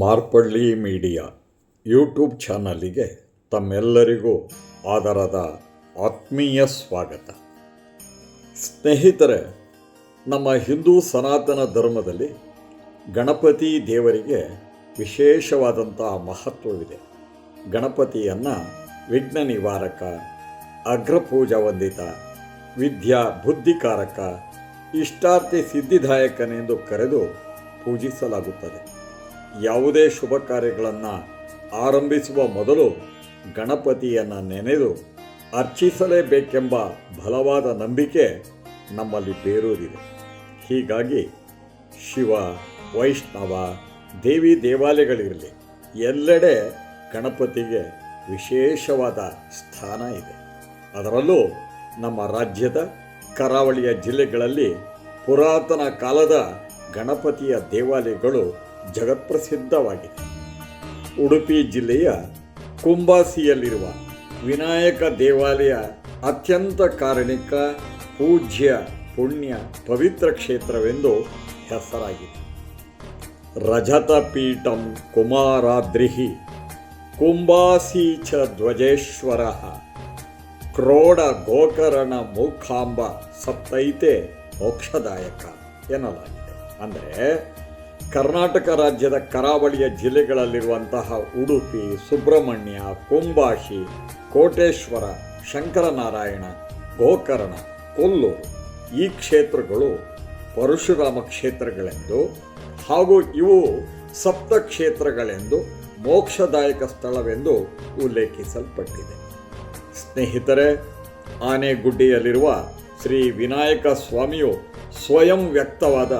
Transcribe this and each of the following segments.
Marpalli media YouTube ಚಾನಲಿಗೆ ತಮ್ಮೆಲ್ಲರಿಗೂ ಆದರದ ಆತ್ಮೀಯ ಸ್ವಾಗತ. ಸ್ನೇಹಿತರೆ, ನಮ್ಮ ಹಿಂದೂ ಸನಾತನ ಧರ್ಮದಲ್ಲಿ ಗಣಪತಿ ದೇವರಿಗೆ ವಿಶೇಷವಾದಂತಹ ಮಹತ್ವವಿದೆ. ಗಣಪತಿಯನ್ನು ವಿಘ್ನ ನಿವಾರಕ ಅಗ್ರಪೂಜಾ ವಂದಿತ, ವಿದ್ಯಾ ಬುದ್ಧಿಕಾರಕ, ಇಷ್ಟಾರ್ಥಿ ಸಿದ್ಧಿದಾಯಕನೆಂದು ಕರೆದು ಪೂಜಿಸಲಾಗುತ್ತದೆ. ಯಾವುದೇ ಶುಭ ಕಾರ್ಯಗಳನ್ನು ಆರಂಭಿಸುವ ಮೊದಲು ಗಣಪತಿಯನ್ನು ನೆನೆದು ಅರ್ಚಿಸಲೇಬೇಕೆಂಬ ಬಲವಾದ ನಂಬಿಕೆ ನಮ್ಮಲ್ಲಿ ಬೇರೂರಿದೆ. ಹೀಗಾಗಿ ಶಿವ, ವೈಷ್ಣವ, ದೇವಿ ದೇವಾಲಯಗಳಿರಲಿ, ಎಲ್ಲೆಡೆ ಗಣಪತಿಗೆ ವಿಶೇಷವಾದ ಸ್ಥಾನ ಇದೆ. ಅದರಲ್ಲೂ ನಮ್ಮ ರಾಜ್ಯದ ಕರಾವಳಿಯ ಜಿಲ್ಲೆಗಳಲ್ಲಿ ಪುರಾತನ ಕಾಲದ ಗಣಪತಿಯ ದೇವಾಲಯಗಳು ಜಗತ್ಪ್ರಸಿದ್ಧವಾಗಿದೆ ಉಡುಪಿ ಜಿಲ್ಲೆಯ ಕುಂಬಾಸಿಯಲ್ಲಿರುವ ವಿನಾಯಕ ದೇವಾಲಯ ಅತ್ಯಂತ ಕಾರಣಿಕ, ಪೂಜ್ಯ, ಪುಣ್ಯ, ಪವಿತ್ರ ಕ್ಷೇತ್ರವೆಂದು ಹೆಸರಾಗಿದೆ. ರಜತಪೀಠಂ ಕುಮಾರಾದ್ರಿಹಿ ಕುಂಬಾಸಿ ಚ ಧ್ವಜೇಶ್ವರ ಕ್ರೋಡ ಗೋಕರಣ ಮುಖಾಂಬ ಸಪ್ತೈತೆ ಮೋಕ್ಷದಾಯಕ ಎನ್ನಲಾಗಿದೆ. ಅಂದರೆ ಕರ್ನಾಟಕ ರಾಜ್ಯದ ಕರಾವಳಿಯ ಜಿಲ್ಲೆಗಳಲ್ಲಿರುವಂತಹ ಉಡುಪಿ, ಸುಬ್ರಹ್ಮಣ್ಯ ಕುಂಬಾಶಿ ಕೋಟೇಶ್ವರ, ಶಂಕರನಾರಾಯಣ, ಗೋಕರ್ಣ, ಕೊಲ್ಲೂರು ಈ ಕ್ಷೇತ್ರಗಳು ಪರಶುರಾಮ ಕ್ಷೇತ್ರಗಳೆಂದು ಹಾಗೂ ಇವು ಸಪ್ತ ಕ್ಷೇತ್ರಗಳೆಂದು ಮೋಕ್ಷದಾಯಕ ಸ್ಥಳವೆಂದು ಉಲ್ಲೇಖಿಸಲ್ಪಟ್ಟಿದೆ. ಸ್ನೇಹಿತರೆ, ಆನೆಗುಡ್ಡಿಯಲ್ಲಿರುವ ಶ್ರೀ ವಿನಾಯಕ ಸ್ವಾಮಿಯು ಸ್ವಯಂ ವ್ಯಕ್ತವಾದ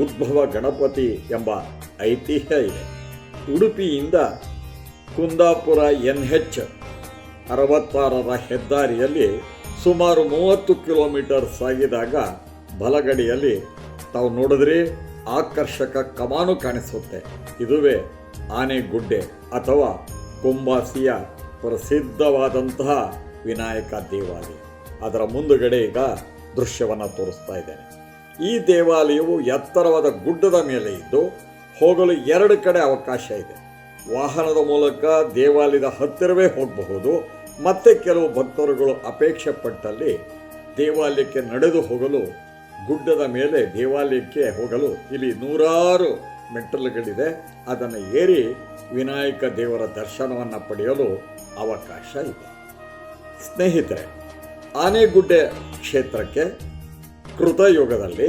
ಉದ್ಭವ ಗಣಪತಿ ಎಂಬ ಐತಿಹ್ಯ ಇದೆ. ಉಡುಪಿಯಿಂದ ಕುಂದಾಪುರ ಎನ್ ಹೆಚ್ ಅರವತ್ತಾರರ ಹೆದ್ದಾರಿಯಲ್ಲಿ ಸುಮಾರು ಮೂವತ್ತು ಕಿಲೋಮೀಟರ್ ಸಾಗಿದಾಗ ಬಲಗಡಿಯಲ್ಲಿ ತಾವು ನೋಡಿದ್ರೆ ಆಕರ್ಷಕ ಕಮಾನು ಕಾಣಿಸುತ್ತೆ. ಇದುವೇ ಆನೆಗುಡ್ಡೆ ಅಥವಾ ಕುಂಬಾಸಿಯ ಪ್ರಸಿದ್ಧವಾದಂತಹ ವಿನಾಯಕ ದೇವಾಲಯ. ಅದರ ಮುಂದುಗಡೆ ಈಗ ದೃಶ್ಯವನ್ನು ತೋರಿಸ್ತಾ ಇದ್ದೇನೆ. ಈ ದೇವಾಲಯವು ಎತ್ತರವಾದ ಗುಡ್ಡದ ಮೇಲೆ ಇದ್ದು ಹೋಗಲು ಎರಡು ಕಡೆ ಅವಕಾಶ ಇದೆ. ವಾಹನದ ಮೂಲಕ ದೇವಾಲಯದ ಹತ್ತಿರವೇ ಹೋಗಬಹುದು. ಮತ್ತೆ ಕೆಲವು ಭಕ್ತರುಗಳು ಅಪೇಕ್ಷೆ ಪಟ್ಟಲ್ಲಿ ದೇವಾಲಯಕ್ಕೆ ನಡೆದು ಹೋಗಲು ಗುಡ್ಡದ ಮೇಲೆ ದೇವಾಲಯಕ್ಕೆ ಹೋಗಲು ಇಲ್ಲಿ ನೂರಾರು ಮೆಟ್ಟಲುಗಳಿದೆ. ಅದನ್ನು ಏರಿ ವಿನಾಯಕ ದೇವರ ದರ್ಶನವನ್ನು ಪಡೆಯಲು ಅವಕಾಶ ಇದೆ. ಸ್ನೇಹಿತರೆ, ಆನೆಗುಡ್ಡೆ ಕ್ಷೇತ್ರಕ್ಕೆ ಕೃತಯುಗದಲ್ಲಿ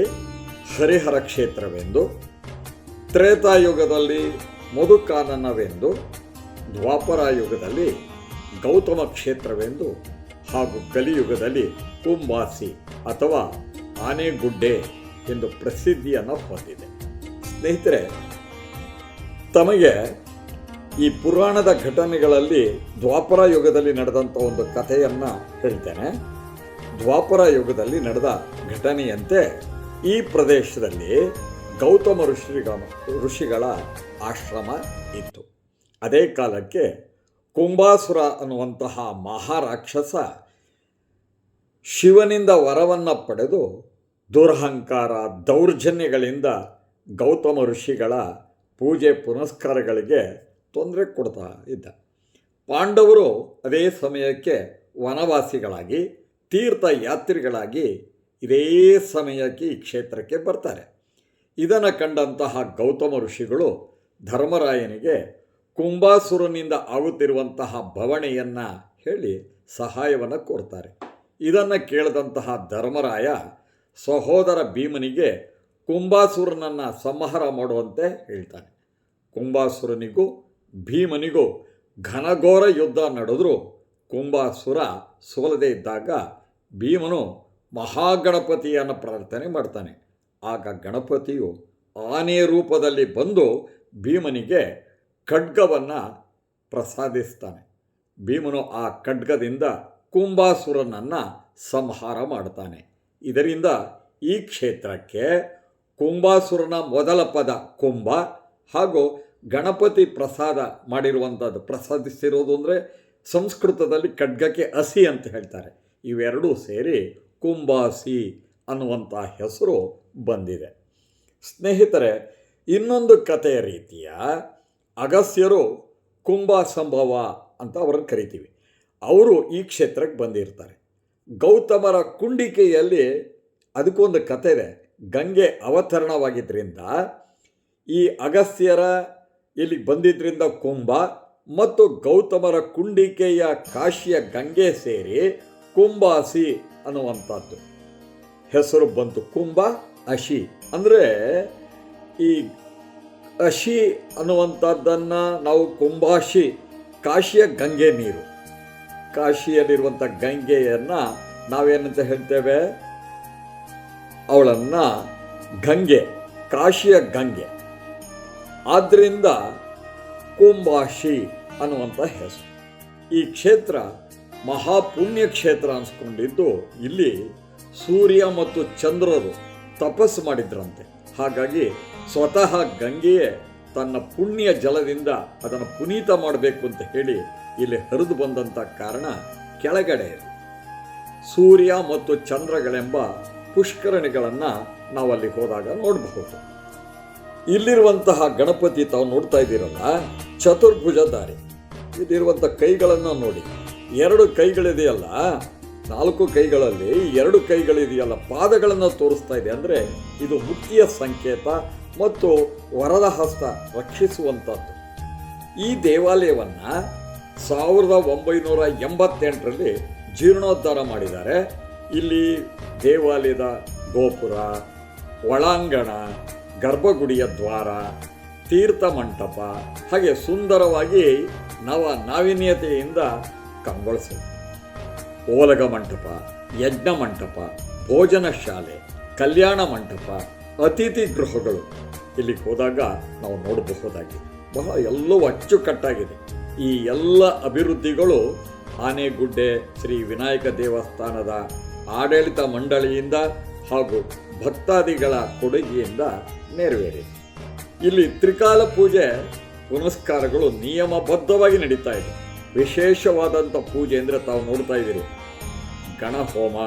ಹರಿಹರ ಕ್ಷೇತ್ರವೆಂದು, ತ್ರೇತಾಯುಗದಲ್ಲಿ ಮಧುಕಾನನವೆಂದು, ದ್ವಾಪರಾಯುಗದಲ್ಲಿ ಗೌತಮ ಕ್ಷೇತ್ರವೆಂದು ಹಾಗೂ ಕಲಿಯುಗದಲ್ಲಿ ಕುಂಬಾಸಿ ಅಥವಾ ಆನೆಗುಡ್ಡೆ ಎಂದು ಪ್ರಸಿದ್ಧಿಯನ್ನು ಹೊಂದಿದೆ. ಸ್ನೇಹಿತರೆ, ತಮಗೆ ಈ ಪುರಾಣದ ಘಟನೆಗಳಲ್ಲಿ ದ್ವಾಪರ ಯುಗದಲ್ಲಿ ನಡೆದಂಥ ಒಂದು ಕಥೆಯನ್ನು ಹೇಳ್ತೇನೆ. ದ್ವಾಪರ ಯುಗದಲ್ಲಿ ನಡೆದ ಘಟನೆಯಂತೆ ಈ ಪ್ರದೇಶದಲ್ಲಿ ಗೌತಮ ಋಷಿಗಳ ಋಷಿಗಳ ಆಶ್ರಮ ಇತ್ತು. ಅದೇ ಕಾಲಕ್ಕೆ ಕುಂಬಾಸುರ ಅನ್ನುವಂತಹ ಮಹಾರಾಕ್ಷಸ ಶಿವನಿಂದ ವರವನ್ನು ಪಡೆದು ದುರಹಂಕಾರ ದೌರ್ಜನ್ಯಗಳಿಂದ ಗೌತಮ ಋಷಿಗಳ ಪೂಜೆ ಪುನಸ್ಕಾರಗಳಿಗೆ ತೊಂದರೆ ಕೊಡ್ತಾ ಇದ್ದ. ಪಾಂಡವರು ಅದೇ ಸಮಯಕ್ಕೆ ವನವಾಸಿಗಳಾಗಿ ತೀರ್ಥಯಾತ್ರಿಗಳಾಗಿ ಇದೇ ಸಮಯಕ್ಕೆ ಈ ಕ್ಷೇತ್ರಕ್ಕೆ ಬರ್ತಾರೆ. ಇದನ್ನು ಕಂಡಂತಹ ಗೌತಮ ಋಷಿಗಳು ಧರ್ಮರಾಯನಿಗೆ ಕುಂಬಾಸುರನಿಂದ ಆಗುತ್ತಿರುವಂತಹ ಬವಣೆಯನ್ನು ಹೇಳಿ ಸಹಾಯವನ್ನು ಕೊಡ್ತಾರೆ ಇದನ್ನು ಕೇಳಿದಂತಹ ಧರ್ಮರಾಯ ಸಹೋದರ ಭೀಮನಿಗೆ ಕುಂಬಾಸುರನನ್ನು ಸಂಹಾರ ಮಾಡುವಂತೆ ಹೇಳ್ತಾನೆ. ಕುಂಬಾಸುರನಿಗೂ ಭೀಮನಿಗೂ ಘನಘೋರ ಯುದ್ಧ ನಡೆದರೂ ಕುಂಬಾಸುರ ಸೋಲದೇ ಇದ್ದಾಗ ಭೀಮನು ಮಹಾಗಣಪತಿಯನ್ನು ಪ್ರಾರ್ಥನೆ ಮಾಡ್ತಾನೆ. ಆಗ ಗಣಪತಿಯು ಆನೆ ರೂಪದಲ್ಲಿ ಬಂದು ಭೀಮನಿಗೆ ಖಡ್ಗವನ್ನು ಪ್ರಸಾದಿಸ್ತಾನೆ. ಭೀಮನು ಆ ಖಡ್ಗದಿಂದ ಕುಂಭಾಸುರನನ್ನು ಸಂಹಾರ ಮಾಡ್ತಾನೆ. ಇದರಿಂದ ಈ ಕ್ಷೇತ್ರಕ್ಕೆ ಕುಂಭಾಸುರನ ಮೊದಲ ಪದ ಕುಂಭ ಹಾಗೂ ಗಣಪತಿ ಪ್ರಸಾದ ಮಾಡಿರುವಂಥದ್ದು ಪ್ರಸಾದಿಸಿರೋದು ಅಂದರೆ ಸಂಸ್ಕೃತದಲ್ಲಿ ಖಡ್ಗಕ್ಕೆ ಹಸಿ ಅಂತ ಹೇಳ್ತಾರೆ. ಇವೆರಡೂ ಸೇರಿ ಕುಂಬಾಸಿ ಅನ್ನುವಂಥ ಹೆಸರು ಬಂದಿದೆ. ಸ್ನೇಹಿತರೆ, ಇನ್ನೊಂದು ಕಥೆಯ ರೀತಿಯ ಅಗಸ್ಯರು ಕುಂಭ ಸಂಭವ ಅಂತ ಅವರನ್ನು ಕರಿತೀವಿ. ಅವರು ಈ ಕ್ಷೇತ್ರಕ್ಕೆ ಬಂದಿರ್ತಾರೆ. ಗೌತಮರ ಕುಂಡಿಕೆಯಲ್ಲಿ ಅದಕ್ಕೊಂದು ಕಥೆ ಇದೆ. ಗಂಗೆ ಅವತರಣವಾಗಿದ್ದರಿಂದ ಈ ಅಗಸ್ತ್ಯರ ಇಲ್ಲಿಗೆ ಬಂದಿದ್ದರಿಂದ ಕುಂಭ ಮತ್ತು ಗೌತಮರ ಕುಂಡಿಕೆಯ ಕಾಶಿಯ ಗಂಗೆ ಸೇರಿ ಕುಂಭಾಸಿ ಅನ್ನುವಂಥದ್ದು. ಹೆಸರು ಬಂತು ಕುಂಭ ಅಶಿ. ಅಂದರೆ ಈ ಅಶಿ ಅನ್ನುವಂಥದ್ದನ್ನು ನಾವು ಕುಂಭಾಶಿ ಕಾಶಿಯ ಗಂಗೆ ನೀರು. ಕಾಶಿಯಲ್ಲಿರುವಂಥ ಗಂಗೆಯನ್ನು ನಾವೇನಂತ ಹೇಳ್ತೇವೆ? ಅವಳನ್ನು ಗಂಗೆ, ಕಾಶಿಯ ಗಂಗೆ. ಆದ್ದರಿಂದ ಕುಂಭಾಶಿ ಅನ್ನುವಂಥ ಹೆಸರು. ಈ ಕ್ಷೇತ್ರ ಮಹಾಪುಣ್ಯ ಕ್ಷೇತ್ರ ಅನ್ಸ್ಕೊಂಡಿದ್ದು ಇಲ್ಲಿ ಸೂರ್ಯ ಮತ್ತು ಚಂದ್ರರು ತಪಸ್ಸು ಮಾಡಿದ್ರಂತೆ. ಹಾಗಾಗಿ ಸ್ವತಃ ಗಂಗೆಯೇ ತನ್ನ ಪುಣ್ಯ ಜಲದಿಂದ ಅದನ್ನು ಪುನೀತ ಮಾಡಬೇಕು ಅಂತ ಹೇಳಿ ಇಲ್ಲಿ ಹರಿದು ಬಂದಂಥ ಕಾರಣ ಕೆಳಗಡೆ ಸೂರ್ಯ ಮತ್ತು ಚಂದ್ರಗಳೆಂಬ ಪುಷ್ಕರಣಿಗಳನ್ನು ನಾವಲ್ಲಿ ಹೋದಾಗ ನೋಡಬಹುದು. ಇಲ್ಲಿರುವಂತಹ ಗಣಪತಿ ತಾವು ನೋಡ್ತಾ ಇದ್ದೀರಲ್ಲ ಚತುರ್ಭುಜಧಾರಿ ಇಲ್ಲಿರುವಂಥ ಕೈಗಳನ್ನು ನೋಡಿ. ಎರಡು ಕೈಗಳಿದೆಯಲ್ಲ, ನಾಲ್ಕು ಕೈಗಳಲ್ಲಿ ಎರಡು ಕೈಗಳಿದೆಯಲ್ಲ, ಪಾದಗಳನ್ನು ತೋರಿಸ್ತಾ ಇದೆ. ಅಂದರೆ ಇದು ಮುಕ್ತಿಯ ಸಂಕೇತ ಮತ್ತು ವರದ ಹಸ್ತ ರಕ್ಷಿಸುವಂಥದ್ದು ಈ ದೇವಾಲಯವನ್ನು ಸಾವಿರದ ಒಂಬೈನೂರ ಎಂಬತ್ತೆಂಟರಲ್ಲಿ ಜೀರ್ಣೋದ್ಧಾರ ಮಾಡಿದ್ದಾರೆ. ಇಲ್ಲಿ ದೇವಾಲಯದ ಗೋಪುರ, ಒಳಾಂಗಣ, ಗರ್ಭಗುಡಿಯ ದ್ವಾರ, ತೀರ್ಥ ಮಂಟಪ, ಹಾಗೆ ಸುಂದರವಾಗಿ ನವ ನಾವೀನ್ಯತೆಯಿಂದ ಕಂಗೊಳಿಸಿದೆ ಓಲಗ ಮಂಟಪ, ಯಜ್ಞ ಮಂಟಪ, ಭೋಜನ ಶಾಲೆ, ಕಲ್ಯಾಣ ಮಂಟಪ, ಅತಿಥಿ ಗೃಹಗಳು. ಇಲ್ಲಿಗೆ ಹೋದಾಗ ನಾವು ನೋಡಬಹುದಾಗಿದೆ ಬಹಳ ಎಲ್ಲವೂ ಅಚ್ಚುಕಟ್ಟಾಗಿದೆ. ಈ ಎಲ್ಲ ಅಭಿವೃದ್ಧಿಗಳು ಆನೆಗುಡ್ಡೆ ಶ್ರೀ ವಿನಾಯಕ ದೇವಸ್ಥಾನದ ಆಡಳಿತ ಮಂಡಳಿಯಿಂದ ಹಾಗೂ ಭಕ್ತಾದಿಗಳ ಕೊಡುಗೆಯಿಂದ ನೆರವೇರಿದೆ. ಇಲ್ಲಿ ತ್ರಿಕಾಲ ಪೂಜೆ, ಪುನಸ್ಕಾರಗಳು ನಿಯಮಬದ್ಧವಾಗಿ ನಡೀತಾ ಇದೆ. ವಿಶೇಷವಾದಂಥ ಪೂಜೆ ಅಂದರೆ ತಾವು ನೋಡ್ತಾ ಇದ್ದೀರಿ. ಗಣಹೋಮ,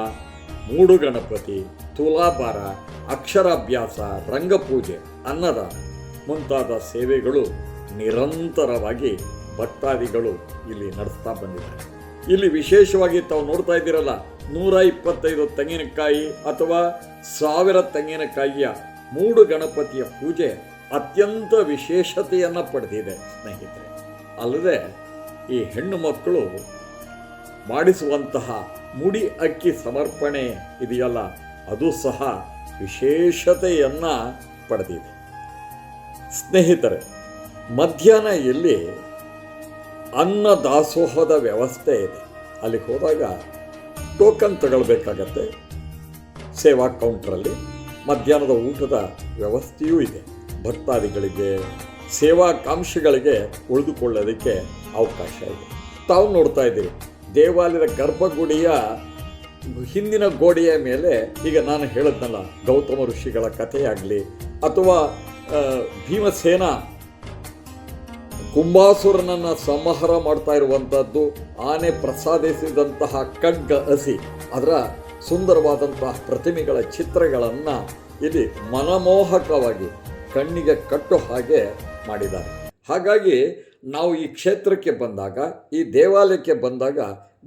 ಮೂಡು ಗಣಪತಿ, ತುಲಾಭಾರ, ಅಕ್ಷರಾಭ್ಯಾಸ, ರಂಗಪೂಜೆ, ಅನ್ನದ ಮುಂತಾದ ಸೇವೆಗಳು ನಿರಂತರವಾಗಿ ಭಕ್ತಾದಿಗಳು ಇಲ್ಲಿ ನಡೆಸ್ತಾ ಬಂದಿದ್ದಾರೆ. ಇಲ್ಲಿ ವಿಶೇಷವಾಗಿ ತಾವು ನೋಡ್ತಾ ಇದ್ದೀರಲ್ಲ, ನೂರ ಇಪ್ಪತ್ತೈದು ತೆಂಗಿನಕಾಯಿ ಅಥವಾ ಸಾವಿರ ತೆಂಗಿನಕಾಯಿಯ ಮೂಡು ಗಣಪತಿಯ ಪೂಜೆ ಅತ್ಯಂತ ವಿಶೇಷತೆಯನ್ನು ಪಡೆದಿದೆ, ಸ್ನೇಹಿತರೆ. ಅಲ್ಲದೆ ಈ ಹೆಣ್ಣು ಮಕ್ಕಳು ಮಾಡಿಸುವಂತಹ ಮುಡಿ ಅಕ್ಕಿ ಸಮರ್ಪಣೆ ಇದೆಯಲ್ಲ, ಅದು ಸಹ ವಿಶೇಷತೆಯನ್ನು ಪಡೆದಿದೆ. ಸ್ನೇಹಿತರೆ, ಮಧ್ಯಾಹ್ನ ಇಲ್ಲಿ ಅನ್ನ ದಾಸೋಹದ ವ್ಯವಸ್ಥೆ ಇದೆ. ಅಲ್ಲಿಗೆ ಹೋದಾಗ ಟೋಕನ್ ತಗೊಳ್ಬೇಕಾಗತ್ತೆ, ಸೇವಾ ಕೌಂಟ್ರಲ್ಲಿ ಮಧ್ಯಾಹ್ನದ ಊಟದ ವ್ಯವಸ್ಥೆಯೂ ಇದೆ. ಭಕ್ತಾದಿಗಳಿಗೆ ಸೇವಾಕಾಂಕ್ಷಿಗಳಿಗೆ ಉಳಿದುಕೊಳ್ಳೋದಕ್ಕೆ ಅವಕಾಶ ಇದೆ. ತಾವು ನೋಡ್ತಾ ಇದ್ದೀರಿ, ದೇವಾಲಯದ ಗರ್ಭಗುಡಿಯ ಹಿಂದಿನ ಗೋಡೆಯ ಮೇಲೆ, ಈಗ ನಾನು ಹೇಳದ್ನಲ್ಲ, ಗೌತಮ ಋಷಿಗಳ ಕಥೆಯಾಗಲಿ, ಅಥವಾ ಭೀಮಸೇನ ಕುಂಭಾಸುರನನ್ನು ಸಂಹಾರ ಮಾಡ್ತಾ ಇರುವಂಥದ್ದು ಆನೆ ಪ್ರಸಾದಿಸಿದಂತಹ ಖಡ್ಗ ಹಸಿ, ಅದರ ಸುಂದರವಾದಂತಹ ಪ್ರತಿಮೆಗಳ ಚಿತ್ರಗಳನ್ನು ಇಲ್ಲಿ ಮನಮೋಹಕವಾಗಿ ಕಣ್ಣಿಗೆ ಕಟ್ಟೋ ಹಾಗೆ ಮಾಡಿದ್ದಾರೆ. ಹಾಗಾಗಿ ನಾವು ಈ ಕ್ಷೇತ್ರಕ್ಕೆ ಬಂದಾಗ, ಈ ದೇವಾಲಯಕ್ಕೆ ಬಂದಾಗ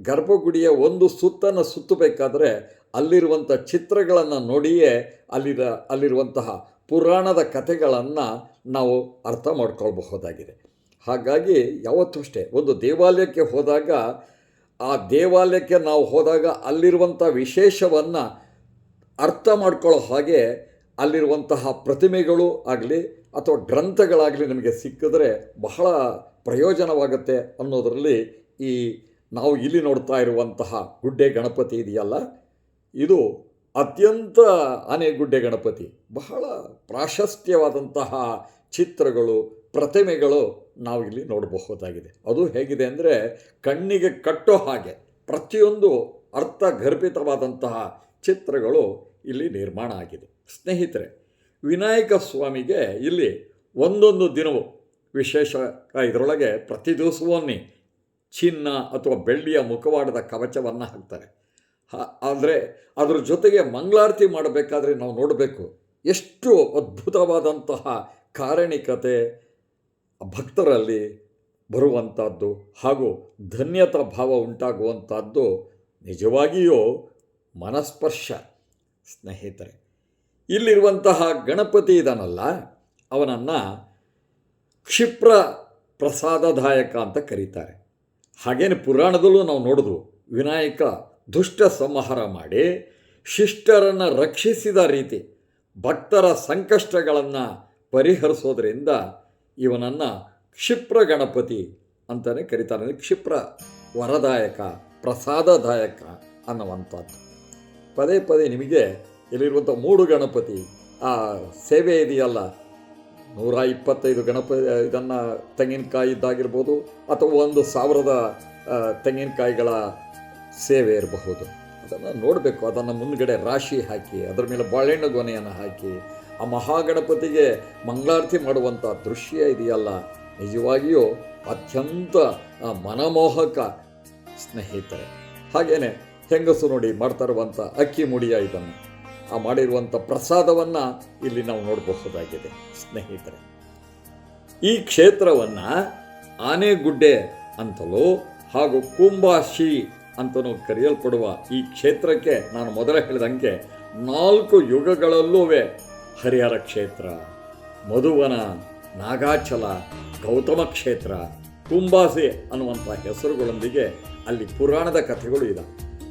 ಗರ್ಭಗುಡಿಯ ಒಂದು ಸುತ್ತನ್ನು ಸುತ್ತಬೇಕಾದ್ರೆ ಅಲ್ಲಿರುವಂಥ ಚಿತ್ರಗಳನ್ನು ನೋಡಿಯೇ ಅಲ್ಲಿರ, ಅಲ್ಲಿರುವಂತಹ ಪುರಾಣದ ಕಥೆಗಳನ್ನು ನಾವು ಅರ್ಥ ಮಾಡ್ಕೊಳ್ಬಹುದಾಗಿದೆ. ಹಾಗಾಗಿ ಯಾವತ್ತೂ ಅಷ್ಟೇ, ಒಂದು ದೇವಾಲಯಕ್ಕೆ ಹೋದಾಗ, ಆ ದೇವಾಲಯಕ್ಕೆ ನಾವು ಹೋದಾಗ ಅಲ್ಲಿರುವಂಥ ವಿಶೇಷವನ್ನು ಅರ್ಥ ಮಾಡ್ಕೊಳ್ಳೋ ಹಾಗೆ ಅಲ್ಲಿರುವಂತಹ ಪ್ರತಿಮೆಗಳು ಆಗಲಿ ಅಥವಾ ಗ್ರಂಥಗಳಾಗಲಿ ನಮಗೆ ಸಿಕ್ಕಿದ್ರೆ ಬಹಳ ಪ್ರಯೋಜನವಾಗುತ್ತೆ ಅನ್ನೋದರಲ್ಲಿ ಈ ನಾವು ಇಲ್ಲಿ ನೋಡ್ತಾ ಇರುವಂತಹ ಗುಡ್ಡೆ ಗಣಪತಿ ಇದೆಯಲ್ಲ? ಇದು ಅತ್ಯಂತ ಆನೆಗುಡ್ಡೆ ಗಣಪತಿ. ಬಹಳ ಪ್ರಾಶಸ್ತ್ಯವಾದಂತಹ ಚಿತ್ರಗಳು, ಪ್ರತಿಮೆಗಳು ನಾವು ಇಲ್ಲಿ ನೋಡಬಹುದಾಗಿದೆ. ಅದು ಹೇಗಿದೆ ಅಂದರೆ ಕಣ್ಣಿಗೆ ಕಟ್ಟೋ ಹಾಗೆ ಪ್ರತಿಯೊಂದು ಅರ್ಥಗರ್ಭಿತವಾದಂತಹ ಚಿತ್ರಗಳು ಇಲ್ಲಿ ನಿರ್ಮಾಣ ಆಗಿದೆ. ಸ್ನೇಹಿತರೆ ವಿನಾಯಕ ಸ್ವಾಮಿಗೆ ಇಲ್ಲಿ ಒಂದೊಂದು ದಿನವೂ ವಿಶೇಷ ಇದರೊಳಗೆ ಪ್ರತಿ ದಿವಸವನ್ನೇ ಚಿನ್ನ ಅಥವಾ ಬೆಳ್ಳಿಯ ಮುಖವಾಡದ ಕವಚವನ್ನು ಹಾಕ್ತಾರೆ. ಆದರೆ ಅದರ ಜೊತೆಗೆ ಮಂಗಳಾರತಿ ಮಾಡಬೇಕಾದ್ರೆ ನಾವು ನೋಡಬೇಕು ಎಷ್ಟು ಅದ್ಭುತವಾದಂತಹ ಕಾರಣಿಕತೆ ಭಕ್ತರಲ್ಲಿ ಬರುವಂಥದ್ದು ಹಾಗೂ ಧನ್ಯತಾ ಭಾವ ಉಂಟಾಗುವಂಥದ್ದು ನಿಜವಾಗಿಯೂ ಮನಸ್ಪರ್ಶ, ಸ್ನೇಹಿತರೆ. ಇಲ್ಲಿರುವಂತಹ ಗಣಪತಿ ಇದಾನಲ್ಲ ಅವನನ್ನು ಕ್ಷಿಪ್ರ ಪ್ರಸಾದದಾಯಕ ಅಂತ ಕರೀತಾರೆ. ಹಾಗೇನು ಪುರಾಣದಲ್ಲೂ ನಾವು ನೋಡಿದ್ವು ವಿನಾಯಕ ದುಷ್ಟ ಸಂಹಾರ ಮಾಡಿ ಶಿಷ್ಟರನ್ನು ರಕ್ಷಿಸಿದ ರೀತಿ ಭಕ್ತರ ಸಂಕಷ್ಟಗಳನ್ನು ಪರಿಹರಿಸೋದ್ರಿಂದ ಇವನನ್ನು ಕ್ಷಿಪ್ರ ಗಣಪತಿ ಅಂತಲೇ ಕರೀತಾರೆ. ಕ್ಷಿಪ್ರ ವರದಾಯಕ, ಪ್ರಸಾದದಾಯಕ ಅನ್ನುವಂಥದ್ದು. ಪದೇ ಪದೇ ನಿಮಗೆ ಇಲ್ಲಿರುವಂಥ ಮೂಡು ಗಣಪತಿ, ಆ ಸೇವೆ ಇದೆಯಲ್ಲ? ನೂರ ಇಪ್ಪತ್ತೈದು ಗಣಪ, ಇದನ್ನು ತೆಂಗಿನಕಾಯಿ ಇದ್ದಾಗಿರ್ಬೋದು ಅಥವಾ ಒಂದು ಸಾವಿರದ ತೆಂಗಿನಕಾಯಿಗಳ ಸೇವೆ ಇರಬಹುದು. ಅದನ್ನು ನೋಡಬೇಕು, ಅದನ್ನು ಮುಂದ್ಗಡೆ ರಾಶಿ ಹಾಕಿ, ಅದರ ಮೇಲೆ ಬಾಳೆಹಣ್ಣು ಗೊನೆಯನ್ನು ಹಾಕಿ, ಆ ಮಹಾಗಣಪತಿಗೆ ಮಂಗಳಾರತಿ ಮಾಡುವಂಥ ದೃಶ್ಯ ಇದೆಯಲ್ಲ? ನಿಜವಾಗಿಯೂ ಅತ್ಯಂತ ಮನಮೋಹಕ ಸ್ನೇಹಿತರೆ. ಹಾಗೇನೆ ಹೆಂಗಸು ನೋಡಿ ಮಾಡ್ತಾ ಇರುವಂಥ ಅಕ್ಕಿ ಮುಡಿಯ ಇದನ್ನು. ಆ ಮಾಡಿರುವಂಥ ಪ್ರಸಾದವನ್ನು ಇಲ್ಲಿ ನಾವು ನೋಡಬಹುದಾಗಿದೆ. ಸ್ನೇಹಿತರೆ, ಈ ಕ್ಷೇತ್ರವನ್ನು ಆನೆಗುಡ್ಡೆ ಅಂತಲೂ ಹಾಗೂ ಕುಂಬಾಶಿ ಅಂತಲೂ ಕರೆಯಲ್ಪಡುವ ಈ ಕ್ಷೇತ್ರಕ್ಕೆ ನಾನು ಮೊದಲೇ ಹೇಳಿದಂಗೆ ನಾಲ್ಕು ಯುಗಗಳಲ್ಲೂ ಹರಿಹರ ಕ್ಷೇತ್ರ, ಮಧುವನ, ನಾಗಾಚಲ, ಗೌತಮ ಕ್ಷೇತ್ರ, ಕುಂಬಾಸಿ ಅನ್ನುವಂಥ ಹೆಸರುಗಳೊಂದಿಗೆ ಅಲ್ಲಿ ಪುರಾಣದ ಕಥೆಗಳು ಇದೆ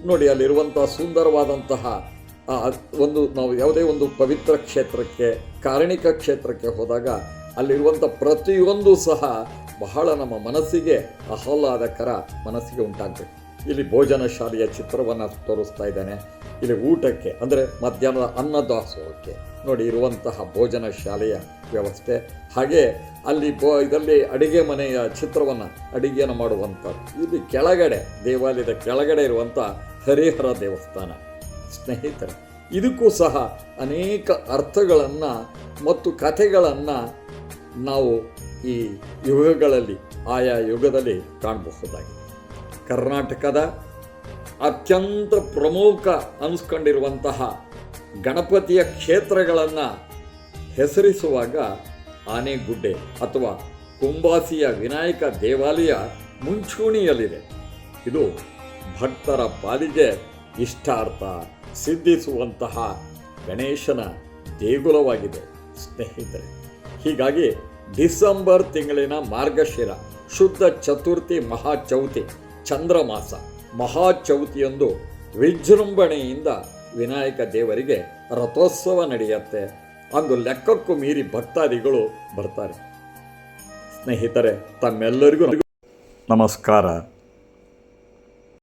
ನೋಡಿ, ಅಲ್ಲಿರುವಂಥ ಸುಂದರವಾದಂತಹ ಒಂದು ನಾವು ಯಾವುದೇ ಒಂದು ಪವಿತ್ರ ಕ್ಷೇತ್ರಕ್ಕೆ, ಕಾರಣಿಕ ಕ್ಷೇತ್ರಕ್ಕೆ ಹೋದಾಗ ಅಲ್ಲಿರುವಂಥ ಪ್ರತಿಯೊಂದು ಸಹ ಬಹಳ ನಮ್ಮ ಮನಸ್ಸಿಗೆ ಆಹ್ಲಾದಕರ ಮನಸ್ಸಿಗೆ ಉಂಟಾಗಬೇಕು ಇಲ್ಲಿ ಭೋಜನ ಶಾಲೆಯ ಚಿತ್ರವನ್ನು ತೋರಿಸ್ತಾ ಇದ್ದೇನೆ. ಇಲ್ಲಿ ಊಟಕ್ಕೆ, ಅಂದರೆ ಮಧ್ಯಾಹ್ನದ ಅನ್ನದಾಸೋಹಕ್ಕೆ ನೋಡಿ ಇರುವಂತಹ ಭೋಜನ ಶಾಲೆಯ ವ್ಯವಸ್ಥೆ. ಹಾಗೆ ಅಲ್ಲಿ ಬೋ, ಇದರಲ್ಲಿ ಅಡಿಗೆ ಮನೆಯ ಚಿತ್ರವನ್ನು ಅಡುಗೆಯನ್ನು ಮಾಡುವಂಥದ್ದು. ಇಲ್ಲಿ ಕೆಳಗಡೆ, ದೇವಾಲಯದ ಕೆಳಗಡೆ ಇರುವಂಥ ಹರಿಹರ ದೇವಸ್ಥಾನ. ಸ್ನೇಹಿತರೆ, ಇದಕ್ಕೂ ಸಹ ಅನೇಕ ಅರ್ಥಗಳನ್ನು ಮತ್ತು ಕಥೆಗಳನ್ನು ನಾವು ಈ ಯುಗಗಳಲ್ಲಿ, ಆಯಾ ಯುಗದಲ್ಲಿ ಕಾಣಬಹುದಾಗಿದೆ. ಕರ್ನಾಟಕದ ಅತ್ಯಂತ ಪ್ರಮುಖ ಅನಿಸ್ಕೊಂಡಿರುವಂತಹ ಗಣಪತಿಯ ಕ್ಷೇತ್ರಗಳನ್ನು ಹೆಸರಿಸುವಾಗ ಆನೆಗುಡ್ಡೆ ಅಥವಾ ಕುಂಬಾಸಿಯ ವಿನಾಯಕ ದೇವಾಲಯ ಮುಂಚೂಣಿಯಲ್ಲಿದೆ. ಇದು ಭಕ್ತರ ಪಾಲಿಗೆ ಇಷ್ಟಾರ್ಥ ಸಿದ್ಧಿಸುವಂತಹ ಗಣೇಶನ ದೇಗುಲವಾಗಿದೆ, ಸ್ನೇಹಿತರೆ. ಹೀಗಾಗಿ ಡಿಸೆಂಬರ್ ತಿಂಗಳಿನ ಮಾರ್ಗಶಿರ, ಶುದ್ಧ ಚತುರ್ಥಿ ಮಹಾಚೌತಿ, ಚಂದ್ರಮಾಸ, ಮಹಾಚೌತಿಯಂದು ವಿಜೃಂಭಣೆಯಿಂದ ವಿನಾಯಕ ದೇವರಿಗೆ ರಥೋತ್ಸವ ನಡೆಯುತ್ತೆ. ಅಂದು ಲೆಕ್ಕಕ್ಕೂ ಮೀರಿ ಭಕ್ತಾದಿಗಳು ಬರ್ತಾರೆ. ಸ್ನೇಹಿತರೆ, ತಮ್ಮೆಲ್ಲರಿಗೂ ನಮಸ್ಕಾರ.